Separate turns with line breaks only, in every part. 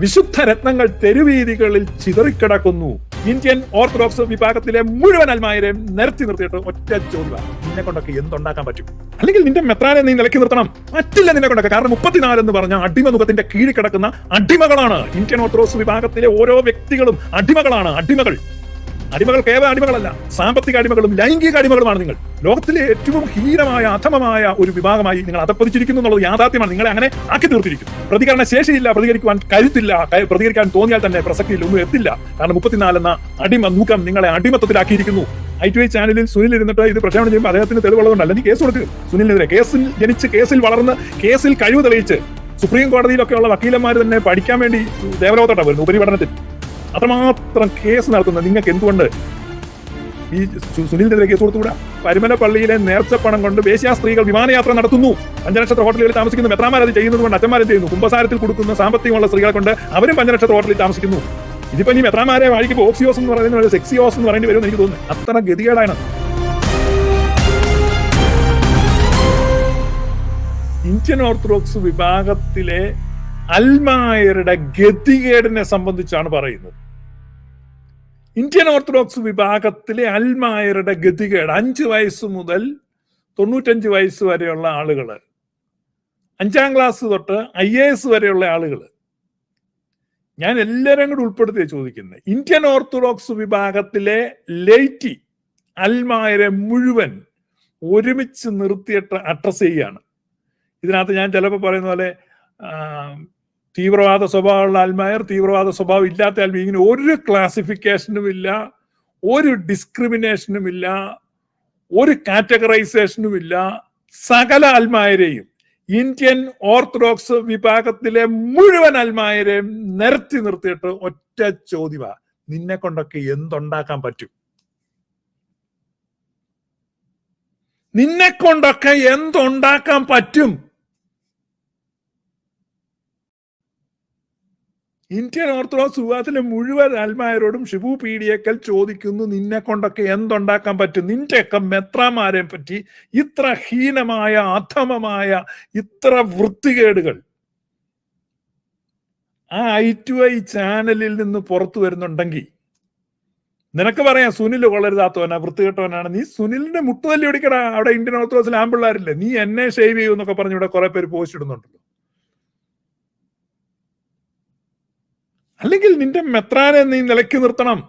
വിശുദ്ധ രത്നങ്ങൾ തെരുവീതികളിൽ ചിതറിക്കിടക്കുന്നു. Indian orthodox വിഭാഗത്തിലെ മുഴുവൻ അൽമായരെയും നിരത്തി നിർത്തിയിട്ട് ഒറ്റ ചോദ്യം നിന്നെ കൊണ്ടൊക്കെ എന്തുണ്ടാക്കാൻ പറ്റും? അല്ലെങ്കിൽ നിന്റെ മെത്രാനെ നീ നിലക്കി നിർത്തണം. പറ്റില്ല നിന്നെ കൊണ്ടൊക്കെ. കാരണം മുപ്പത്തിനാല് എന്ന് പറഞ്ഞ അടിമമുഖത്തിന്റെ കീഴിൽ കിടക്കുന്ന അടിമകളാണ് ഇന്ത്യൻ ഓർത്തഡോക്സ് വിഭാഗത്തിലെ ഓരോ വ്യക്തികളും അടിമകളാണ്. അടിമകൾ. അടിമകൾ കേവല അടിമകളല്ല സാമ്പത്തിക അടിമകളും ലൈംഗിക അടിമകളുമാണ് നിങ്ങൾ. ലോകത്തിലെ ഏറ്റവും ഹീനമായ അധമമായ ഒരു വിഭാഗമായി നിങ്ങൾ അതപ്പതിച്ചിരിക്കുന്നു എന്നുള്ളത് യാഥാർത്ഥ്യമാണ്. നിങ്ങളെ അങ്ങനെ ആക്കി തീർത്തിരിക്കുന്നു. പ്രതികരണ ശേഷിയില്ല പ്രതികരിക്കുവാൻ കരുത്തില്ല പ്രതികരിക്കാൻ തോന്നിയാൽ തന്നെ പ്രസക്തിയിൽ ഒന്നും എത്തില്ല. കാരണം മുപ്പത്തിനാല് എന്ന അടിമ നൂക്കം നിങ്ങളെ അടിമത്തത്തിലാക്കിയിരിക്കുന്നു. ഐ ടി ഐ ചാനലിൽ സുനിൽ ഇരുന്നിട്ട് ഇത് പ്രക്ഷേപണം ചെയ്യുമ്പോൾ അദ്ദേഹത്തിന് തെളിവുള്ളതുകൊണ്ടല്ല നീ കേസ് കൊടുക്കുക സുനിലിനെതിരെ കേസിൽ ജനിച്ച് കേസിൽ വളർന്ന് കേസിൽ കഴിവ് തെളിയിച്ച് സുപ്രീം കോടതിയിലൊക്കെയുള്ള വക്കീലന്മാർ തന്നെ പഠിക്കാൻ വേണ്ടി ദേവലോകത്തോട്ടാണ് വരുന്നത് ഉപരിപഠനത്തിൽ. അത്രമാത്രം കേസ് നടത്തുന്നത് നിങ്ങൾക്ക് എന്തുകൊണ്ട്? ഈ സുനിലിനെതിരെ കേസ് കൊടുത്തുകൂടാ? പരിമല പള്ളിയിലെ നേർച്ച പണം കൊണ്ട് വേശ്യാ സ്ത്രീകൾ വിമാനയാത്ര നടത്തുന്നു. പഞ്ചനക്ഷത്ര ഹോട്ടലുകളിൽ താമസിക്കുന്ന മെത്രാമാരത് ചെയ്യുന്നത് കൊണ്ട് അച്ഛന്മാരും ചെയ്യുന്നു? കുംഭസാരത്തിൽ കൊടുക്കുന്ന സാമ്പത്തികമുള്ള സ്ത്രീകളെ കൊണ്ട് അവരും പഞ്ചനക്ഷത്ര ഹോട്ടലിൽ താമസിക്കുന്നു. ഇതിപ്പോ ഈ മെത്രാമാരെ വാഴിക്കുമ്പോൾ ഓക്സിയോസ് എന്ന് പറയുന്ന ഒരു സെക്സിയോസ് എന്ന് പറയേണ്ടി വരുമെന്ന് എനിക്ക് തോന്നുന്നു. അത്ര ഗതികേടാണ് ഇന്ത്യൻ ഓർത്തഡോക്സ് വിഭാഗത്തിലെ അൽമായരുടെ ഗതികേടിനെ സംബന്ധിച്ചാണ് പറയുന്നത്. ഇന്ത്യൻ ഓർത്തഡോക്സ് വിഭാഗത്തിലെ അൽമായരുടെ ഗതികേട് അഞ്ച് വയസ്സ് മുതൽ തൊണ്ണൂറ്റഞ്ച് വയസ്സ് വരെയുള്ള ആളുകൾ അഞ്ചാം ക്ലാസ് തൊട്ട് ഐ എ എസ് വരെയുള്ള ആളുകൾ ഞാൻ എല്ലാവരും കൂടി ഉൾപ്പെടുത്തി ചോദിക്കുന്നത് ഇന്ത്യൻ ഓർത്തഡോക്സ് വിഭാഗത്തിലെ ലേറ്റി അൽമായരെ മുഴുവൻ ഒരുമിച്ച് നിർത്തിയിട്ട് അഡ്രസ് ചെയ്യുകയാണ്. ഇതിനകത്ത് ഞാൻ ചിലപ്പോൾ പറയുന്ന പോലെ തീവ്രവാദ സ്വഭാവമുള്ള ആൽമായർ തീവ്രവാദ സ്വഭാവം ഇല്ലാത്ത ആൽമ ഇങ്ങനെ ഒരു ക്ലാസിഫിക്കേഷനും ഇല്ല ഒരു ഡിസ്ക്രിമിനേഷനും ഇല്ല ഒരു കാറ്റഗറൈസേഷനും ഇല്ല. സകല അൽമായരെയും ഇന്ത്യൻ ഓർത്തഡോക്സ് വിഭാഗത്തിലെ മുഴുവൻ അൽമായരെയും നിരത്തി നിർത്തിയിട്ട് ഒറ്റ ചോദ്യമാ നിന്നെ കൊണ്ടൊക്കെ എന്തുണ്ടാക്കാൻ പറ്റും? നിന്നെ കൊണ്ടൊക്കെ എന്തുണ്ടാക്കാൻ പറ്റും? ഇന്ത്യൻ ഓർത്തഡോക്സ് വിഭാഗത്തിലെ മുഴുവൻ ആത്മായരോടും ഷിബു പീഡിയക്കൽ ചോദിക്കുന്നു നിന്നെ കൊണ്ടൊക്കെ എന്തുണ്ടാക്കാൻ പറ്റും? നിന്റെയൊക്കെ മെത്രാമാരെ പറ്റി ഇത്ര ഹീനമായ അധമമായ ഇത്ര വൃത്തികേടുകൾ ആ ഐ ടു ഐ ചാനലിൽ നിന്ന് പുറത്തു വരുന്നുണ്ടെങ്കിൽ നിനക്ക് പറയാം സുനിൽ കൊള്ളരുതാത്തവനാ വൃത്തികെട്ടവനാണ്. നീ സുനിലിന്റെ മുട്ടുതല്ലി ഒടിക്കടാ അവിടെ ഇന്ത്യൻ ഓർത്തഡോക്സിൽ ആമ്പിള്ളാരില്ലേ നീ എന്നെ ഷേവ് ചെയ്യൂ എന്നൊക്കെ പറഞ്ഞ് ഇവിടെ കുറെ പേര് പോസ്റ്റ് ഇടുന്നുണ്ടല്ലോ. അല്ലെങ്കിൽ നിന്റെ മെത്രാനെ നീ നിലയ്ക്ക് നിർത്തണം.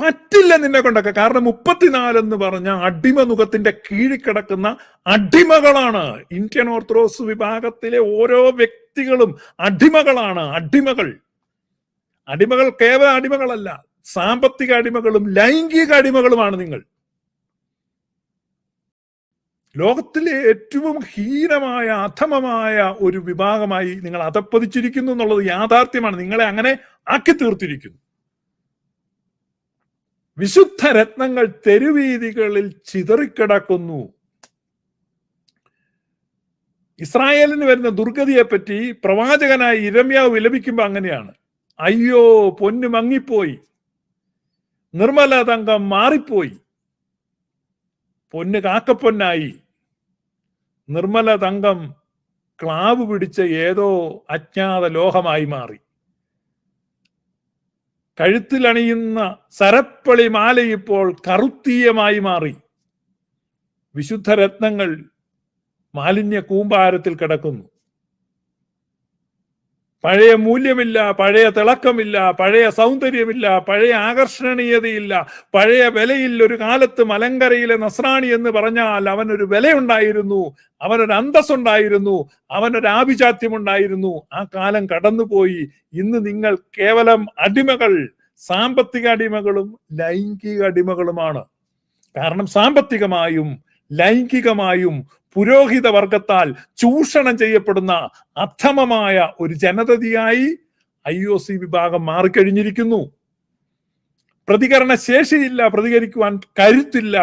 പറ്റില്ല നിന്നെ കൊണ്ടൊക്കെ. കാരണം മുപ്പത്തിനാല് എന്ന് പറഞ്ഞ അടിമ മുഖത്തിന്റെ കീഴിൽ കിടക്കുന്ന അടിമകളാണ്. ഇന്ത്യൻ ഓർത്തഡോക്സ് വിഭാഗത്തിലെ ഓരോ വ്യക്തികളും അടിമകളാണ്. അടിമകൾ. അടിമകൾ കേവല അടിമകളല്ല. സാമ്പത്തിക അടിമകളും ലൈംഗിക അടിമകളുമാണ് നിങ്ങൾ. ലോകത്തിലെ ഏറ്റവും ഹീനമായ അധമമായ ഒരു വിഭാഗമായി നിങ്ങൾ അതപ്പതിച്ചിരിക്കുന്നു എന്നുള്ളത് യാഥാർത്ഥ്യമാണ്. നിങ്ങളെ അങ്ങനെ ആക്കി തീർത്തിരിക്കുന്നു. വിശുദ്ധ രത്നങ്ങൾ തെരുവീതികളിൽ ചിതറിക്കിടക്കുന്നു. ഇസ്രായേലിന് വരുന്ന ദുർഗതിയെ പറ്റി പ്രവാചകനായി ഇരമ്യാവ് വിലപിക്കുമ്പോ അങ്ങനെയാണ്. അയ്യോ പൊന്നു മങ്ങിപ്പോയി. നിർമ്മല തങ്കം മാറിപ്പോയി. പൊന്ന് കാക്കപ്പൊന്നായി. നിർമ്മല തങ്കം ക്ലാവ് പിടിച്ച ഏതോ അജ്ഞാത ലോഹമായി മാറി. കഴുത്തിലണിയുന്ന സരപ്പളി മാല ഇപ്പോൾ കറുത്തീയമായി മാറി. വിശുദ്ധ രത്നങ്ങൾ മാലിന്യ കൂമ്പാരത്തിൽ കിടക്കുന്നു. പഴയ മൂല്യമില്ല പഴയ തിളക്കമില്ല പഴയ സൗന്ദര്യമില്ല പഴയ ആകർഷണീയതയില്ല പഴയ വിലയിൽ ഒരു കാലത്ത് മലങ്കരയിലെ നസ്രാണി എന്ന് പറഞ്ഞാൽ അവനൊരു വിലയുണ്ടായിരുന്നു അവനൊരു അന്തസ്സുണ്ടായിരുന്നു അവനൊരു ആഭിജാത്യമുണ്ടായിരുന്നു. ആ കാലം കടന്നുപോയി. ഇന്ന് നിങ്ങൾ കേവലം അടിമകൾ സാമ്പത്തിക അടിമകളും ലൈംഗിക അടിമകളുമാണ്. കാരണം സാമ്പത്തികമായും ലൈംഗികമായും പുരോഹിത വർഗത്താൽ ചൂഷണം ചെയ്യപ്പെടുന്ന അധമമായ ഒരു ജനതയായി ഐ ഒ സി വിഭാഗം മാറിക്കഴിഞ്ഞിരിക്കുന്നു. പ്രതികരണ ശേഷിയില്ല പ്രതികരിക്കുവാൻ കരുത്തില്ല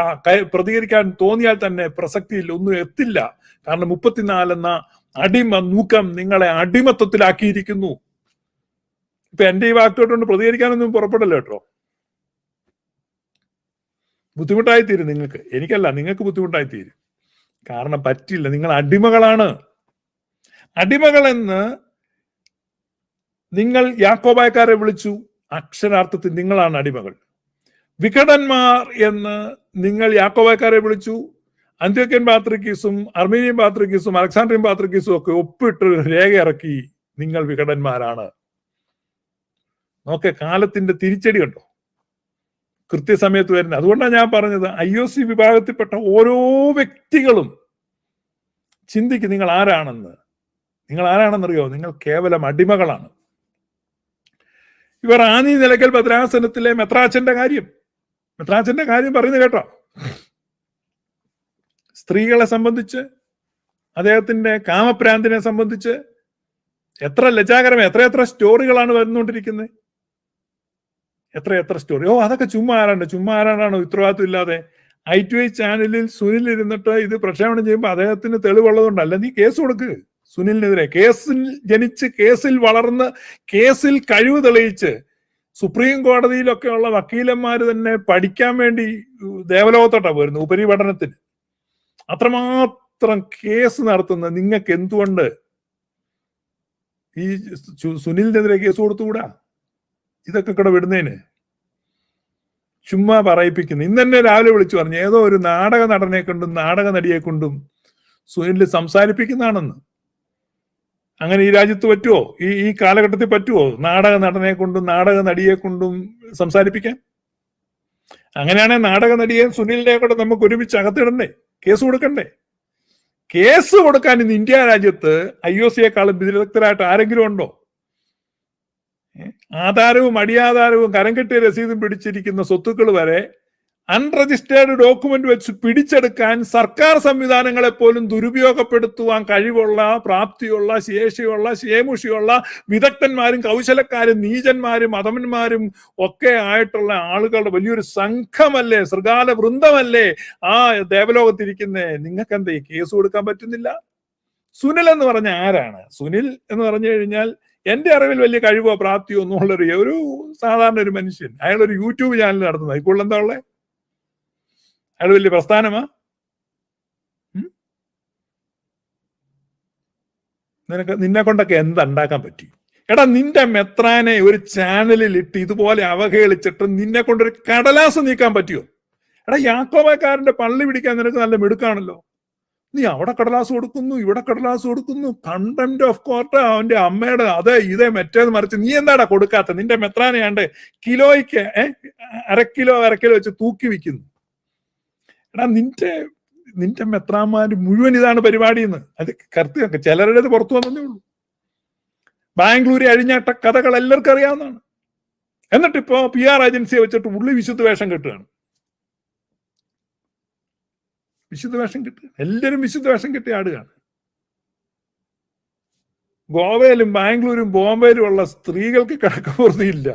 പ്രതികരിക്കാൻ തോന്നിയാൽ തന്നെ പ്രസക്തിയിൽ ഒന്നും എത്തില്ല. കാരണം മുപ്പത്തിനാല് എന്ന അടിമ നൂക്കം നിങ്ങളെ അടിമത്വത്തിലാക്കിയിരിക്കുന്നു ഇപ്പൊ എന്റെ ഈ വാക്കുകൊണ്ട് പ്രതികരിക്കാനൊന്നും പുറപ്പെടല്ലോ കേട്ടോ? ബുദ്ധിമുട്ടായി തീരും നിങ്ങൾക്ക്. എനിക്കല്ല നിങ്ങൾക്ക് ബുദ്ധിമുട്ടായി തീരും കാരണം പറ്റില്ല. നിങ്ങൾ അടിമകളാണ്. അടിമകളെന്ന് നിങ്ങൾ യാക്കോബായക്കാരെ വിളിച്ചു. അക്ഷരാർത്ഥത്തിൽ നിങ്ങളാണ് അടിമകൾ. വികടന്മാർ എന്ന് നിങ്ങൾ യാക്കോബായക്കാരെ വിളിച്ചു. അന്ത്യോക്യൻ പാത്രിക്കീസും അർമീനിയൻ പാത്രിക്കീസും അലക്സാണ്ട്രിയൻ പാത്രിക്കീസും ഒക്കെ ഒപ്പിട്ട് രേഖ ഇറക്കി നിങ്ങൾ വിഘടന്മാരാണ് നോക്കെ കാലത്തിന്റെ തിരിച്ചടി കണ്ടോ? കൃത്യസമയത്ത് വരുന്നത്. അതുകൊണ്ടാണ് ഞാൻ പറഞ്ഞത് ഐ ഒ സി വിഭാഗത്തിൽപ്പെട്ട ഓരോ വ്യക്തികളും ചിന്തിക്ക് നിങ്ങൾ ആരാണെന്ന്. നിങ്ങൾ ആരാണെന്നറിയോ? നിങ്ങൾ കേവലം അടിമകളാണ്. ഇവർ ആനി നിലയ്ക്കൽ ഭദ്രാസനത്തിലെ മെത്രാച്ചന്റെ കാര്യം. മെത്രാച്ചന്റെ കാര്യം പറയുന്നു കേട്ടോ. സ്ത്രീകളെ സംബന്ധിച്ച് അദ്ദേഹത്തിന്റെ കാമപ്രാന്തിനെ സംബന്ധിച്ച് എത്ര ലജ്ജാകരം എത്ര എത്ര സ്റ്റോറികളാണ് വരുന്നുകൊണ്ടിരിക്കുന്നത് എത്ര എത്ര സ്റ്റോറി ഓ അതൊക്കെ ചുമ്മാ ആരാണ്ട് ചുമ്മാ ആരാണ്ടാണോ ഉത്തരവാദിത്വം ഇല്ലാതെ? ഐ ടു ഐ ചാനലിൽ സുനിൽ ഇരുന്നിട്ട് ഇത് പ്രക്ഷേപണം ചെയ്യുമ്പോൾ അദ്ദേഹത്തിന് തെളിവുള്ളതുകൊണ്ടല്ല നീ കേസ് കൊടുക്ക് സുനിലിനെതിരെ. കേസിൽ ജനിച്ച് കേസിൽ വളർന്ന് കേസിൽ കഴിവ് തെളിയിച്ച് സുപ്രീം കോടതിയിലൊക്കെയുള്ള വക്കീലന്മാർ തന്നെ പഠിക്കാൻ വേണ്ടി ദേവലോകത്തോട്ടാണ് പോയിരുന്നു ഉപരിപഠനത്തിന്. അത്രമാത്രം കേസ് നടത്തുന്ന നിങ്ങൾക്ക് എന്തുകൊണ്ട് ഈ സുനിലിനെതിരെ കേസ് കൊടുത്തുകൂടാ? ഇതൊക്കെ കൂടെ വിടുന്നതിന്. ചുമ്മാ പറയിപ്പിക്കുന്നു. ഇന്ന് തന്നെ രാവിലെ വിളിച്ചു പറഞ്ഞു ഏതോ ഒരു നാടക നടനെ കൊണ്ടും നാടക നടിയെ കൊണ്ടും സുനിൽ സംസാരിപ്പിക്കുന്നതാണെന്ന്. അങ്ങനെ ഈ രാജ്യത്ത് പറ്റുമോ ഈ ഈ കാലഘട്ടത്തിൽ പറ്റുമോ നാടക നടനെ കൊണ്ടും നാടക നടിയെ കൊണ്ടും സംസാരിപ്പിക്കാൻ? അങ്ങനെയാണെങ്കിൽ നാടക നടിയെ സുനിലിനെ കൂടെ നമുക്ക് ഒരുമിച്ച് അകത്തിടണ്ടേ? കേസ് കൊടുക്കണ്ടേ? കേസ് കൊടുക്കാൻ ഇന്ന് ഇന്ത്യ രാജ്യത്ത് ഐ ഒ സിയെക്കാളും വിദഗ്ധരായിട്ട് ആരെങ്കിലും ഉണ്ടോ? ആധാരവും അടിയാധാരവും കരം കെട്ടിയ രസീതും പിടിച്ചിരിക്കുന്ന സ്വത്തുക്കൾ വരെ അൺരജിസ്റ്റേർഡ് ഡോക്യുമെന്റ് വെച്ച് പിടിച്ചെടുക്കാൻ സർക്കാർ സംവിധാനങ്ങളെ പോലും ദുരുപയോഗപ്പെടുത്തുവാൻ കഴിവുള്ള പ്രാപ്തിയുള്ള ശേഷിയുള്ള ശേമുഷിയുള്ള വിദഗ്ധന്മാരും കൗശലക്കാരും നീചന്മാരും അധമന്മാരും ഒക്കെ ആയിട്ടുള്ള ആളുകളുടെ വലിയൊരു സംഘമല്ലേ ശൃഗാല വൃന്ദമല്ലേ ആ ദേവലോകത്തിരിക്കുന്നേ? നിങ്ങൾക്ക് എന്താ കേസ് കൊടുക്കാൻ പറ്റുന്നില്ല? സുനിൽ എന്ന് പറഞ്ഞ ആരാണ്? സുനിൽ എന്ന് പറഞ്ഞു കഴിഞ്ഞാൽ എന്റെ അറിവിൽ വലിയ കഴിവോ പ്രാപ്തിയോ ഒന്നും ഉള്ളൊരു ഒരു സാധാരണ ഒരു മനുഷ്യൻ. അയാൾ ഒരു യൂട്യൂബ് ചാനൽ നടത്തുന്നത്. ഇപ്പോൾ എന്താ ഉള്ളത് അയാൾ വലിയ പ്രസ്ഥാനമാ? നിനക്ക് നിന്നെ കൊണ്ടൊക്കെ എന്തുണ്ടാക്കാൻ പറ്റി? എടാ നിന്റെ മെത്രാനെ ഒരു ചാനലിൽ ഇട്ട് ഇതുപോലെ അവഹേളിച്ചിട്ട് നിന്നെ കൊണ്ടൊരു കടലാസ് നീക്കാൻ പറ്റിയോ? എടാ യാക്കോബക്കാരന്റെ പള്ളി പിടിക്കാൻ നിനക്ക് നല്ല മിടുക്കാണല്ലോ. നീ അവിടെ കടലാസ് കൊടുക്കുന്നു ഇവിടെ കടലാസ് കൊടുക്കുന്നു. കണ്ടന്റ് ഓഫ് കോർട്ട് അവന്റെ അമ്മയുടെ അതെ ഇതേ മറ്റേത് മറിച്ച് നീ എന്താടാ കൊടുക്കാത്ത? നിന്റെ മെത്രാനെയാണ്ട് കിലോയ്ക്ക് അര കിലോ അര കിലോ വെച്ച് തൂക്കി വിൽക്കുന്നു. എടാ നിന്റെ നിന്റെ മെത്രാന്മാര് മുഴുവൻ ഇതാണ് പരിപാടി എന്ന് അത് കറുത്ത് ചിലരുടേത് പുറത്തു വന്നതേ ഉള്ളൂ. ബാംഗ്ലൂര് അഴിഞ്ഞാട്ട കഥകൾ എല്ലാവർക്കും അറിയാവുന്നതാണ്. എന്നിട്ടിപ്പോ പി ആർ ഏജൻസിയെ വെച്ചിട്ട് ഉള്ളി വിശുദ്ധ വേഷം കെട്ടുകയാണ്. വിശുദ്ധ വേഷം കിട്ടുക. എല്ലാവരും വിശുദ്ധ വേഷം കെട്ടി ആടുകയാണ്. ഗോവയിലും ബാംഗ്ലൂരും ബോംബെയിലും ഉള്ള സ്ത്രീകൾക്ക് കിടക്കപ്പുറത്തിയില്ല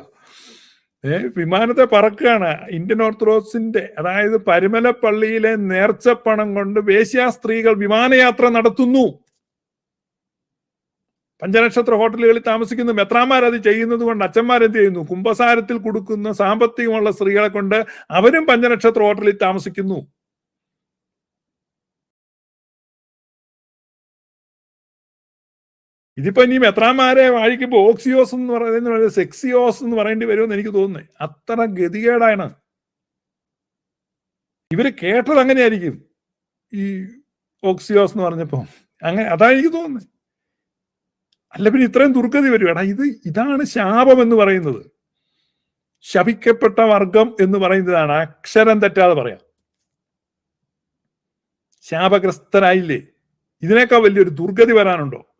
ഏ വിമാനത്തെ പറക്കുകയാണ്. ഇന്ത്യൻ ഓർത്തഡോക്സിന്റെ അതായത് പരുമല പള്ളിയിലെ നേർച്ചപ്പണം കൊണ്ട് വേശ്യാ സ്ത്രീകൾ വിമാനയാത്ര നടത്തുന്നു. പഞ്ചനക്ഷത്ര ഹോട്ടലുകളിൽ താമസിക്കുന്ന. മെത്രാന്മാർ അത് ചെയ്യുന്നത് കൊണ്ട് അച്ഛന്മാരെന്ത് ചെയ്യുന്നു? കുംഭസാരത്തിൽ കൊടുക്കുന്ന സാമ്പത്തികമുള്ള സ്ത്രീകളെ കൊണ്ട് അവരും പഞ്ചനക്ഷത്ര ഹോട്ടലിൽ താമസിക്കുന്നു. ഇതിപ്പോ ഇനി മെത്രാന്മാരെ വാഴിക്കുമ്പോ ഓക്സിയോസ് എന്ന് പറയുന്നത് സെക്സിയോസ് എന്ന് പറയേണ്ടി വരുമെന്ന് എനിക്ക് തോന്നുന്നത് അത്ര ഗതികേടാണ്. ഇവർ കേട്ടത് അങ്ങനെയായിരിക്കും. ഈ ഓക്സിയോസ് എന്ന് പറഞ്ഞപ്പോ. അങ്ങനെ അതാ എനിക്ക് തോന്നുന്നത് അല്ല പിന്നെ ഇത്രയും ദുർഗതി വരും. എടാ ഇത് ഇതാണ് ശാപം എന്ന് പറയുന്നത്. ശപിക്കപ്പെട്ട വർഗം എന്ന് പറയുന്നതാണ്. അക്ഷരം തെറ്റാതെ പറയാം. ശാപഗ്രസ്തരായില്ലേ? ഇതിനേക്കാൾ വലിയൊരു ദുർഗതി വരാനുണ്ടോ?